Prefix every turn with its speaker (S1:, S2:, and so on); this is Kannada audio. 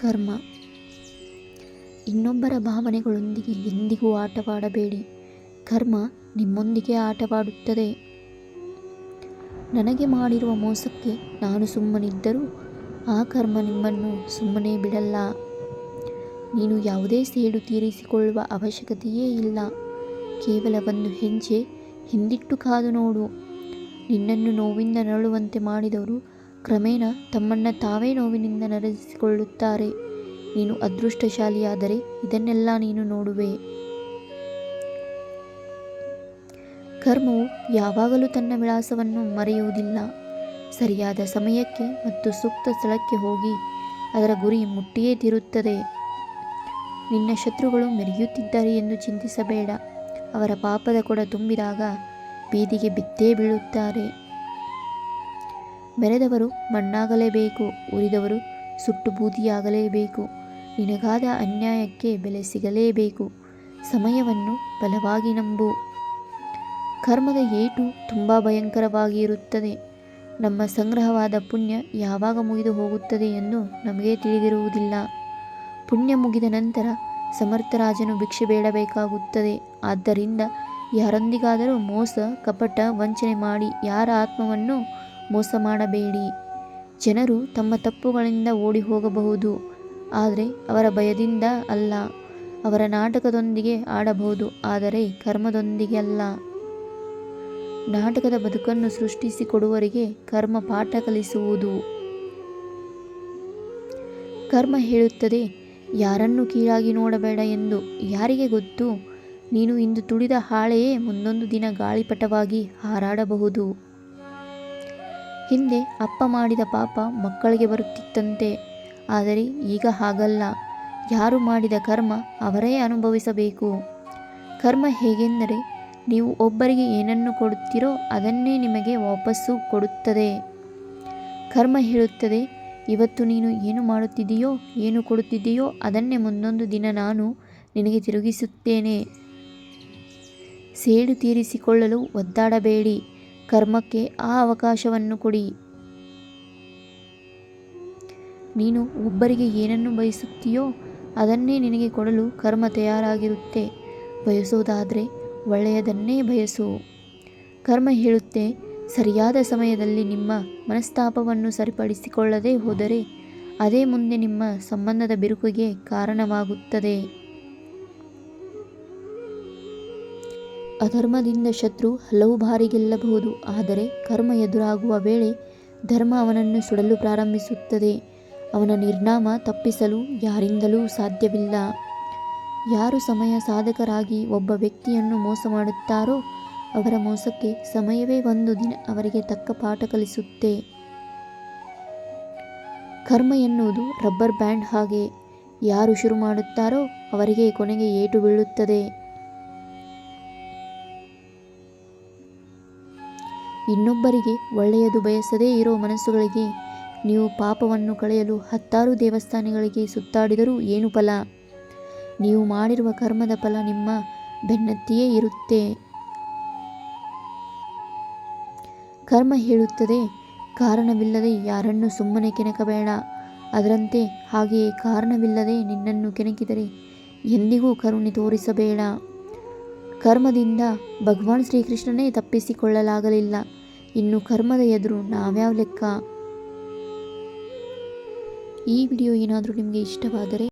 S1: ಕರ್ಮ. ಇನ್ನೊಬ್ಬರ ಭಾವನೆಗಳೊಂದಿಗೆ ಎಂದಿಗೂ ಆಟವಾಡಬೇಡಿ. ಕರ್ಮ ನಿಮ್ಮೊಂದಿಗೆ ಆಟವಾಡುತ್ತದೆ. ನನಗೆ ಮಾಡಿರುವ ಮೋಸಕ್ಕೆ ನಾನು ಸುಮ್ಮನಿದ್ದರೂ ಆ ಕರ್ಮ ನಿಮ್ಮನ್ನು ಸುಮ್ಮನೆ ಬಿಡಲ್ಲ. ನೀನು ಯಾವುದೇ ಸೇಡು ತೀರಿಸಿಕೊಳ್ಳುವ ಅವಶ್ಯಕತೆಯೇ ಇಲ್ಲ. ಕೇವಲ ಒಂದು ಹೆಂಜೆ ಹಿಂದಿಟ್ಟು ಕಾದು ನೋಡು. ನಿನ್ನನ್ನು ನೋವಿಂದ ನರಳುವಂತೆ ಮಾಡಿದವರು ಕ್ರಮೇಣ ತಮ್ಮನ್ನು ತಾವೇ ನೋವಿನಿಂದ ನಡೆಸಿಕೊಳ್ಳುತ್ತಾರೆ ನೀನು ಅದೃಷ್ಟಶಾಲಿಯಾದರೆ ಇದನ್ನೆಲ್ಲ ನೀನು ನೋಡುವೆ. ಕರ್ಮವು ಯಾವಾಗಲೂ ತನ್ನ ವಿಳಾಸವನ್ನು ಮರೆಯುವುದಿಲ್ಲ. ಸರಿಯಾದ ಸಮಯಕ್ಕೆ ಮತ್ತು ಸೂಕ್ತ ಸ್ಥಳಕ್ಕೆ ಹೋಗಿ ಅದರ ಗುರಿ ಮುಟ್ಟಿಯೇ ತಿರುತ್ತದೆ. ನಿನ್ನ ಶತ್ರುಗಳು ಮೆರೆಯುತ್ತಿದ್ದಾರೆ ಎಂದು ಚಿಂತಿಸಬೇಡ. ಅವರ ಪಾಪದ ಕೊಡ ತುಂಬಿದಾಗ ಬೀದಿಗೆ ಬಿತ್ತೇ ಬೀಳುತ್ತಾರೆ. ಮೆರೆದವರು ಮಣ್ಣಾಗಲೇಬೇಕು, ಉರಿದವರು ಸುಟ್ಟು ಬೂದಿಯಾಗಲೇಬೇಕು ನಿನಗಾದ ಅನ್ಯಾಯಕ್ಕೆ ಬೆಲೆ ಸಿಗಲೇಬೇಕು, ಸಮಯವನ್ನು ಬಲವಾಗಿ ನಂಬು. ಕರ್ಮದ ಏಟು ತುಂಬ ಭಯಂಕರವಾಗಿ ಇರುತ್ತದೆ ನಮ್ಮ ಸಂಗ್ರಹವಾದ ಪುಣ್ಯ ಯಾವಾಗ ಮುಗಿದು ಹೋಗುತ್ತದೆ ಎಂದು ನಮಗೆ ತಿಳಿದಿರುವುದಿಲ್ಲ. ಪುಣ್ಯ ಮುಗಿದ ನಂತರ ಸಮರ್ಥರಾಜನು ಭಿಕ್ಷೆ ಬೇಡಬೇಕಾಗುತ್ತದೆ. ಆದ್ದರಿಂದ ಯಾರೊಂದಿಗಾದರೂ ಮೋಸ, ಕಪಟ, ವಂಚನೆ ಮಾಡಿ ಯಾರ ಆತ್ಮವನ್ನು ಮೋಸ ಮಾಡಬೇಡಿ. ಜನರು ತಮ್ಮ ತಪ್ಪುಗಳಿಂದ ಓಡಿ ಹೋಗಬಹುದು, ಆದರೆ ಅವರ ಭಯದಿಂದ ಅಲ್ಲ. ಅವರ ನಾಟಕದೊಂದಿಗೆ ಆಡಬಹುದು, ಆದರೆ ಕರ್ಮದೊಂದಿಗೆ ಅಲ್ಲ. ನಾಟಕದ ಬದುಕನ್ನು ಸೃಷ್ಟಿಸಿಕೊಡುವರಿಗೆ ಕರ್ಮ ಪಾಠ ಕಲಿಸುವುದು. ಕರ್ಮ ಹೇಳುತ್ತದೆ, ಯಾರನ್ನು ಕೀಳಾಗಿ ನೋಡಬೇಡ ಎಂದು. ಯಾರಿಗೆ ಗೊತ್ತು? ನೀನು ಇಂದು ತುಳಿದ ಹಾಳೆಯೇ ಮುಂದೊಂದು ದಿನ ಗಾಳಿಪಟವಾಗಿ ಹಾರಾಡಬಹುದು. ಹಿಂದೆ ಅಪ್ಪ ಮಾಡಿದ ಪಾಪ ಮಕ್ಕಳಿಗೆ ಬರುತ್ತಿತ್ತಂತೆ. ಆದರೆ ಈಗ ಹಾಗಲ್ಲ. ಯಾರು ಮಾಡಿದ ಕರ್ಮ ಅವರೇ ಅನುಭವಿಸಬೇಕು. ಕರ್ಮ ಹೇಗೆಂದರೆ ನೀವು ಒಬ್ಬರಿಗೆ ಏನನ್ನು ಕೊಡುತ್ತೀರೋ ಅದನ್ನೇ ನಿಮಗೆ ವಾಪಸ್ಸು ಕೊಡುತ್ತದೆ. ಕರ್ಮ ಹೇಳುತ್ತದೆ, ಇವತ್ತು ನೀನು ಏನು ಮಾಡುತ್ತಿದೆಯೋ ಏನು ಕೊಡುತ್ತಿದೆಯೋ ಅದನ್ನೇ ಮುಂದೊಂದು ದಿನ ನಾನು ನಿನಗೆ ತಿರುಗಿಸುತ್ತೇನೆ. ಸೇಡು ತೀರಿಸಿಕೊಳ್ಳಲು ಒದ್ದಾಡಬೇಡಿ. ಕರ್ಮಕ್ಕೆ ಆ ಅವಕಾಶವನ್ನು ಕೊಡಿ. ನೀನು ಒಬ್ಬರಿಗೆ ಏನನ್ನು ಬಯಸುತ್ತೀಯೋ ಅದನ್ನೇ ನಿನಗೆ ಕೊಡಲು ಕರ್ಮ ತಯಾರಾಗಿರುತ್ತೆ. ಬಯಸೋದಾದರೆ ಒಳ್ಳೆಯದನ್ನೇ ಬಯಸು. ಕರ್ಮ ಹೇಳುತ್ತೆ, ಸರಿಯಾದ ಸಮಯದಲ್ಲಿ ನಿಮ್ಮ ಮನಸ್ತಾಪವನ್ನು ಸರಿಪಡಿಸಿಕೊಳ್ಳದೆ ಹೋದರೆ ಅದೇ ಮುಂದೆ ನಿಮ್ಮ ಸಂಬಂಧದ ಬಿರುಕಿಗೆ ಕಾರಣವಾಗುತ್ತದೆ. ಅಧರ್ಮದಿಂದ ಶತ್ರು ಹಲವು ಬಾರಿ ಗೆಲ್ಲಬಹುದು. ಆದರೆ ಕರ್ಮ ಎದುರಾಗುವ ವೇಳೆ ಧರ್ಮ ಅವನನ್ನು ಸುಡಲು ಪ್ರಾರಂಭಿಸುತ್ತದೆ. ಅವನ ನಿರ್ನಾಮ ತಪ್ಪಿಸಲು ಯಾರಿಂದಲೂ ಸಾಧ್ಯವಿಲ್ಲ. ಯಾರು ಸಮಯ ಸಾಧಕರಾಗಿ ಒಬ್ಬ ವ್ಯಕ್ತಿಯನ್ನು ಮೋಸ ಮಾಡುತ್ತಾರೋ ಅವರ ಮೋಸಕ್ಕೆ ಸಮಯವೇ ಒಂದು ದಿನ ಅವರಿಗೆ ತಕ್ಕ ಪಾಠ ಕಲಿಸುತ್ತೆ. ಕರ್ಮ ಎನ್ನುವುದು ರಬ್ಬರ್ ಬ್ಯಾಂಡ್ ಹಾಗೆ. ಯಾರು ಶುರು ಮಾಡುತ್ತಾರೋ ಅವರಿಗೆ ಕೊನೆಗೆ ಏಟು ಬೀಳುತ್ತದೆ. ಇನ್ನೊಬ್ಬರಿಗೆ ಒಳ್ಳೆಯದು ಬಯಸದೇ ಇರೋ ಮನಸ್ಸುಗಳಿಗೆ, ನೀವು ಪಾಪವನ್ನು ಕಳೆಯಲು ಹತ್ತಾರು ದೇವಸ್ಥಾನಗಳಿಗೆ ಸುತ್ತಾಡಿದರೂ ಏನು ಫಲ. ನೀವು ಮಾಡಿರುವ ಕರ್ಮದ ಫಲ ನಿಮ್ಮ ಬೆನ್ನತ್ತಿಯೇ ಇರುತ್ತೆ. ಕರ್ಮ ಹೇಳುತ್ತದೆ, ಕಾರಣವಿಲ್ಲದೆ ಯಾರನ್ನು ಸುಮ್ಮನೆ ಕೆಣಕಬೇಡ. ಅದರಂತೆ ಹಾಗೆಯೇ ಕಾರಣವಿಲ್ಲದೆ ನಿನ್ನನ್ನು ಕೆಣಕಿದರೆ ಎಂದಿಗೂ ಕರುಣೆ ತೋರಿಸಬೇಡ. ಕರ್ಮದಿಂದ ಭಗವಾನ್ ಶ್ರೀಕೃಷ್ಣನೇ ತಪ್ಪಿಸಿಕೊಳ್ಳಲಾಗಲಿಲ್ಲ. ಇನ್ನು ಕರ್ಮದ ಎದುರು ನಾವ್ಯಾವ ಲೆಕ್ಕ? ಈ ವಿಡಿಯೋ ಏನಾದರೂ ನಿಮಗೆ ಇಷ್ಟವಾದರೆ